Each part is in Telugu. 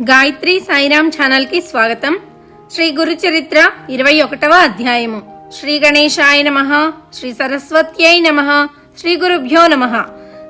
గాయత్రి సాయిరామ్ ఛానల్కి స్వాగతం. శ్రీ గురుచరిత్ర ఇరవై ఒకటవ అధ్యాయము. శ్రీ గణేశాయ నమ శ్రీ సరస్వత్యై నమ శ్రీ గురుభ్యో నమ.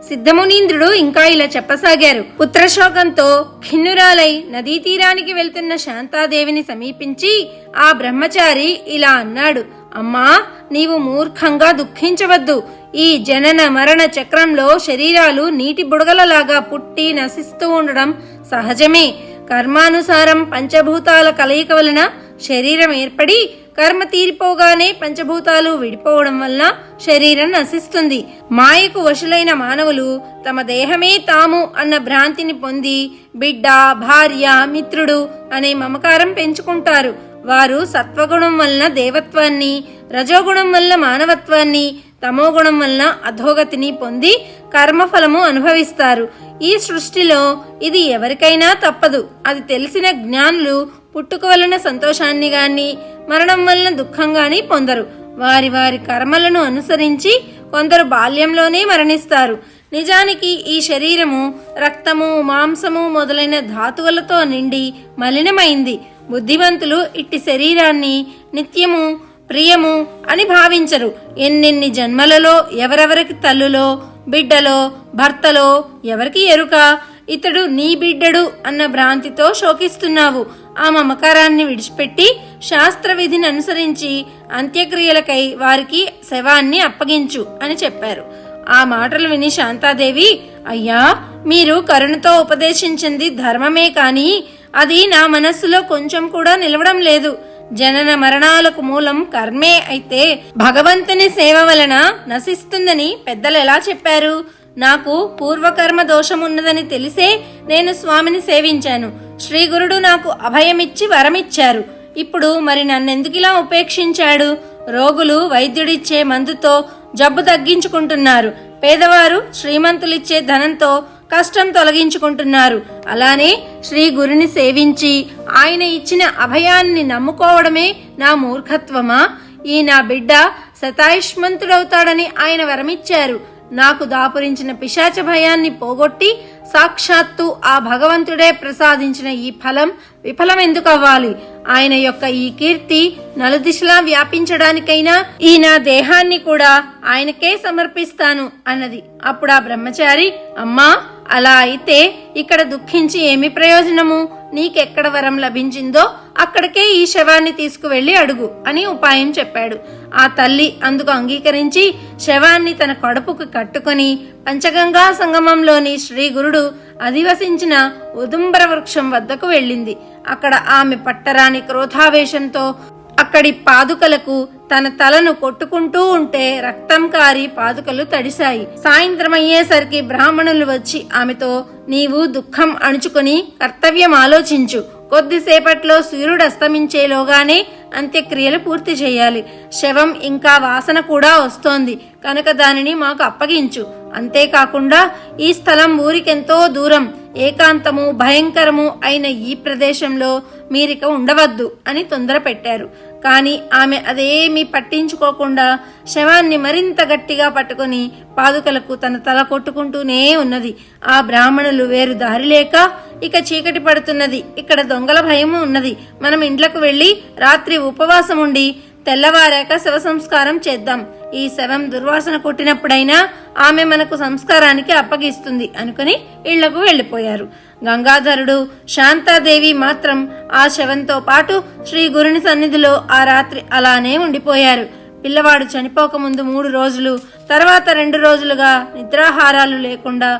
సిద్ధమునీంద్రుడు ఇంకా ఇలా చెప్పసాగారు. పుత్రశోకంతో ఖిన్నురాలై నదీ తీరానికి వెళ్తున్న శాంతాదేవిని సమీపించి ఆ బ్రహ్మచారి ఇలా అన్నాడు అమ్మా నీవు మూర్ఖంగా దుఃఖించవద్దు. ఈ జనన మరణ చక్రంలో శరీరాలు నీటి బుడగలలాగా పుట్టి నశిస్తూ ఉండడం సహజమే. కర్మానుసారం పంచభూతాల కలయిక వలన శరీరం ఏర్పడి కర్మ తీరిపోగానే పంచభూతాలు విడిపోవడం వలన శరీరం నశిస్తుంది. మాయకు వశులైన మానవులు తమ దేహమే తాము అన్న భ్రాంతిని పొంది బిడ్డ భార్య మిత్రుడు అనే మమకారం పెంచుకుంటారు. వారు సత్వగుణం వలన దేవత్వాన్ని రజోగుణం వలన మానవత్వాన్ని తమోగుణం వలన అధోగతిని పొంది కర్మఫలము అనుభవిస్తారు. ఈ సృష్టిలో ఇది ఎవరికైనా తప్పదు. అది తెలిసిన జ్ఞానులు పుట్టుక వలన సంతోషాన్ని గాని మరణం వలన దుఃఖం గాని పొందరు. వారి వారి కర్మలను అనుసరించి కొందరు బాల్యంలోనే మరణిస్తారు. నిజానికి ఈ శరీరము రక్తము మాంసము మొదలైన ధాతువులతో నిండి మలినమైంది. బుద్ధివంతులు ఇట్టి శరీరాన్ని నిత్యము ప్రియము అని భావించరు. ఎన్నెన్ని జన్మలలో ఎవరెవరికి తల్లులో బిడ్డలో భర్తలో ఎవరికి ఎరుక? ఇతడు నీ బిడ్డడు అన్న భ్రాంతితో శోకిస్తున్నావు. ఆ మమకారాన్ని విడిచిపెట్టి శాస్త్ర విధిని అనుసరించి అంత్యక్రియలకై వారికి శవాన్ని అప్పగించు అని చెప్పారు. ఆ మాటలు విని శాంతాదేవి అయ్యా మీరు కరుణతో ఉపదేశించింది ధర్మమే కాని అది నా మనస్సులో కొంచెం కూడా నిలవడం లేదు. జనన మరణాలకు మూలం కర్మే అయితే భగవంతుని సేవ వలన నశిస్తుందని పెద్దలు ఎలా చెప్పారు? నాకు పూర్వకర్మ దోషమున్నదని తెలిసే నేను స్వామిని సేవించాను. శ్రీ గురుడు నాకు అభయమిచ్చి వరమిచ్చారు. ఇప్పుడు మరి నన్నెందుకిలా ఉపేక్షించాడు? రోగులు వైద్యుడిచ్చే మందుతో జబ్బు తగ్గించుకుంటున్నారు. పేదవారు శ్రీమంతులిచ్చే ధనంతో కష్టం తొలగించుకుంటున్నారు. అలానే శ్రీ గురుని సేవించి ఆయన ఇచ్చిన అభయాన్ని నమ్ముకోవడమే నా మూర్ఖత్వమా? ఈ నా బిడ్డ శతాయుష్మంతుడవుతాడని ఆయన వరమిచ్చారు. నాకు దాపురించిన పిశాచ భయాన్ని పోగొట్టి సాక్షాత్తు ఆ భగవంతుడే ప్రసాదించిన ఈ ఫలం విఫలం ఎందుకు అవ్వాలి ఆయన యొక్క ఈ కీర్తి నలుదిశలా వ్యాపించడానికైనా ఈ నా దేహాన్ని కూడా ఆయనకే సమర్పిస్తాను అన్నది. అప్పుడు ఆ బ్రహ్మచారి అమ్మా! అలా అయితే ఇక్కడ దుఃఖించి ఏమి ప్రయోజనము? నీకెక్కడ వరం లభించిందో అక్కడికే ఈ శవాన్ని తీసుకువెళ్ళి అడుగు అని ఉపాయం చెప్పాడు. ఆ తల్లి అందుకు అంగీకరించి శవాన్ని తన కడుపుకు కట్టుకొని పంచగంగా సంగమంలోని శ్రీ గురుడు అధివసించిన ఉదుంబర వృక్షం వద్దకు వెళ్ళింది. అక్కడ ఆమె పట్టరాని క్రోధావేశంతో అక్కడి పాదుకలకు తన తలను కొట్టుకుంటూ ఉంటే రక్తం కారి పాదుకలు తడిశాయి. సాయంత్రం అయ్యేసరికి బ్రాహ్మణులు వచ్చి ఆమెతో నీవు దుఃఖం అణుచుకుని కర్తవ్యం ఆలోచించు. కొద్దిసేపట్లో సూర్యుడు అస్తమించేలోగానే అంత్యక్రియలు పూర్తి చేయాలి. శవం ఇంకా వాసన కూడా వస్తోంది. కనుక దానిని మాకు అప్పగించు. అంతేకాకుండా ఈ స్థలం ఊరికెంతో దూరం. ఏకాంతము భయంకరము అయిన ఈ ప్రదేశంలో మీరిక ఉండవద్దు అని తొందర పెట్టారు కానీ ఆమె అదేమీ పట్టించుకోకుండా శవాన్ని మరింత గట్టిగా పట్టుకొని పాదుకలకు తన తల కొట్టుకుంటూనే ఉన్నది. ఆ బ్రాహ్మణులు వేరు దారి లేక ఇక చీకటి పడుతున్నది. ఇక్కడ దొంగల భయము ఉన్నది. మనం ఇండ్లకు వెళ్ళి రాత్రి ఉపవాసం ఉండి తెల్లవారాక శవ సంస్కారం చేద్దాం. ఈ శవం దుర్వాసన కొట్టినప్పుడైనా ఆమె మనకు సంస్కారానికి అప్పగిస్తుంది అనుకుని ఇళ్ళకు వెళ్ళిపోయారు గంగాధరుడు శాంతాదేవి మాత్రం ఆ శవంతో పాటు శ్రీ గురుని సన్నిధిలో ఆ రాత్రి అలానే ఉండిపోయారు. పిల్లవాడు చనిపోకముందు మూడు రోజులు తర్వాత రెండు రోజులుగా నిద్రాహారాలు లేకుండా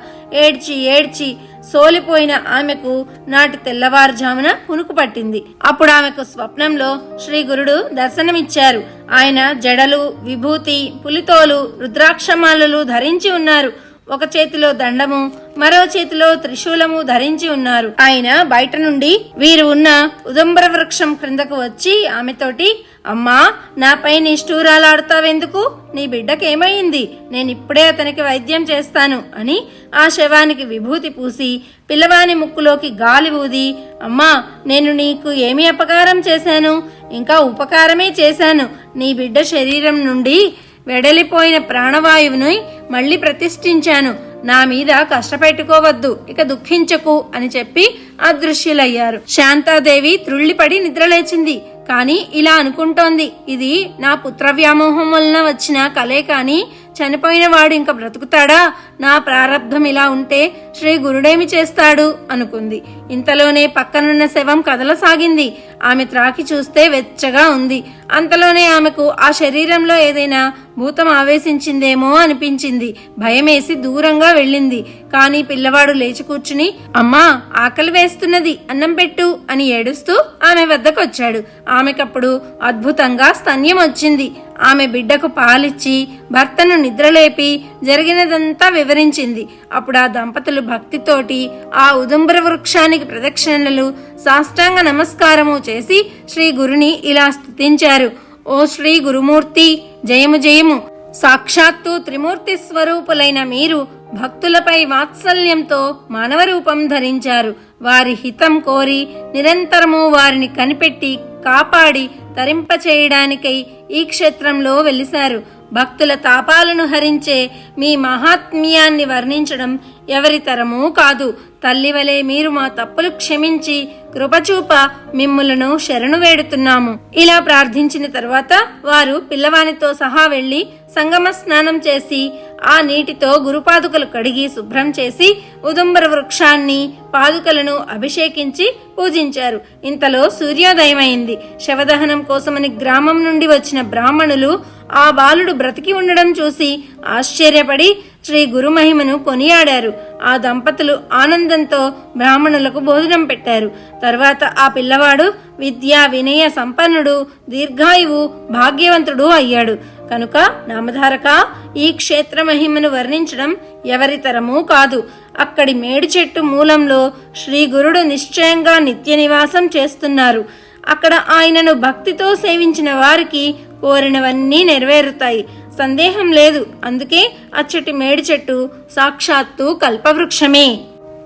ఏడ్చి ఏడ్చి సోలిపోయిన ఆమెకు నాటి తెల్లవారుజామున కునుకు పట్టింది. అప్పుడు ఆమెకు స్వప్నంలో శ్రీ గురుడు దర్శనమిచ్చారు. ఆయన జడలు విభూతి పులితోలు రుద్రాక్షమాలలు ధరించి ఉన్నారు. ఒక చేతిలో దండము మరో చేతిలో త్రిశూలము ధరించి ఉన్నారు. ఆయన బయట నుండి వీరు ఉన్న ఉదంబర వృక్షం క్రిందకు వచ్చి ఆమెతోటి అమ్మా నాపై నిష్ఠూరాలాడుతావెందుకు నీ బిడ్డకేమైంది? నేను ఇప్పుడే అతనికి వైద్యం చేస్తాను అని ఆ శవానికి విభూతి పూసి పిల్లవాని ముక్కులోకి గాలి ఊది అమ్మా నేను నీకు ఏమి అపకారం చేశాను? ఇంకా ఉపకారమే చేశాను. నీ బిడ్డ శరీరం నుండి వెడలిపోయిన ప్రాణవాయువుని మళ్ళీ ప్రతిష్ఠించాను. నా మీద కష్టపెట్టుకోవద్దు ఇక దుఃఖించకు అని చెప్పి అదృశ్యులయ్యారు. శాంతాదేవి త్రుళ్ళిపడి నిద్రలేచింది. కాని ఇలా అనుకుంటోంది ఇది నా పుత్ర వ్యామోహం వలన వచ్చిన కలే కాని చనిపోయిన వాడు ఇంకా బ్రతుకుతాడా? నా ప్రారంధం ఇలా ఉంటే శ్రీ గురుడేమి చేస్తాడు? అనుకుంది. ఇంతలోనే పక్కనున్న శవం కదలసాగింది. ఆమె త్రాకి చూస్తే వెచ్చగా ఉంది. అంతలోనే ఆమెకు ఆ శరీరంలో ఏదైనా భూతం ఆవేశించిందేమో అనిపించింది. భయమేసి దూరంగా వెళ్ళింది. కానీ పిల్లవాడు లేచి కూర్చుని అమ్మా ఆకలి వేస్తున్నది అన్నం పెట్టు అని ఏడుస్తూ ఆమె వద్దకొచ్చాడు. ఆమెకప్పుడు అద్భుతంగా స్తన్యం వచ్చింది. ఆమె బిడ్డకు పాలిచ్చి భర్తను నిద్రలేపి జరిగినదంతా వివరించింది. అప్పుడు ఆ దంపతులు భక్తితోటి ఆ ఉదుంబర వృక్షానికి ప్రదక్షిణలు సాష్టాంగ నమస్కారము చేసి శ్రీ గురుని ఇలా స్థుతించారు ఓ శ్రీ గురుమూర్తి జయము జయము. సాక్షాత్తు త్రిమూర్తి స్వరూపులైన మీరు భక్తులపై వాత్సల్యంతో మానవ రూపం ధరించారు. వారి హితం కోరి నిరంతరము వారిని కనిపెట్టి కాపాడి తరింపచేయడానికై ఈ క్షేత్రంలో వెలిశారు. భక్తుల తాపాలను హరించే మీ మహాత్మ్యాన్ని వర్ణించడం ఎవరి తరమూ కాదు. తల్లివలే మీరు మా తప్పులు క్షమించి కృపచూప మిమ్ములను శరణు వేడుతున్నాము. ఇలా ప్రార్థించిన తర్వాత వారు పిల్లవానితో సహా వెళ్ళి సంగమ స్నానం చేసి ఆ నీటితో గురుపాదుకలు కడిగి శుభ్రం చేసి ఉదుంబర వృక్షాన్ని పాదుకలను అభిషేకించి పూజించారు. ఇంతలో సూర్యోదయమైంది. శవదహనం కోసమని గ్రామం నుండి వచ్చిన బ్రాహ్మణులు ఆ బాలుడు బ్రతికి ఉండడం చూసి ఆశ్చర్యపడి శ్రీ గురుమహిమను కొనియాడారు. ఆ దంపతులు ఆనందంతో బ్రాహ్మణులకు భోజనం పెట్టారు. తర్వాత ఆ పిల్లవాడు విద్యా వినయ సంపన్నుడు దీర్ఘాయువు భాగ్యవంతుడు అయ్యాడు. కనుక నామధారక ఈ క్షేత్ర మహిమను వర్ణించడం ఎవరితరమూ కాదు. అక్కడి మేడి చెట్టు మూలంలో శ్రీ గురుడు నిశ్చయంగా నిత్య నివాసం చేస్తున్నారు. అక్కడ ఆయనను భక్తితో సేవించిన వారికి కోరినవన్నీ నెరవేరుతాయి. సందేహం లేదు. అందుకే అచ్చటి మేడి చెట్టు సాక్షాత్తు కల్పవృక్షమే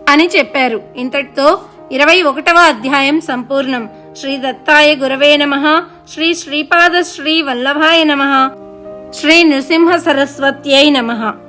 అని చెప్పారు. ఇంతటితో ఇరవై ఒకటవ అధ్యాయం సంపూర్ణం. శ్రీ దత్తాయ గురవే నమ. శ్రీ శ్రీపాద శ్రీ వల్లభాయ నమ. శ్రీ నృసింహ సరస్వత్యై నమః.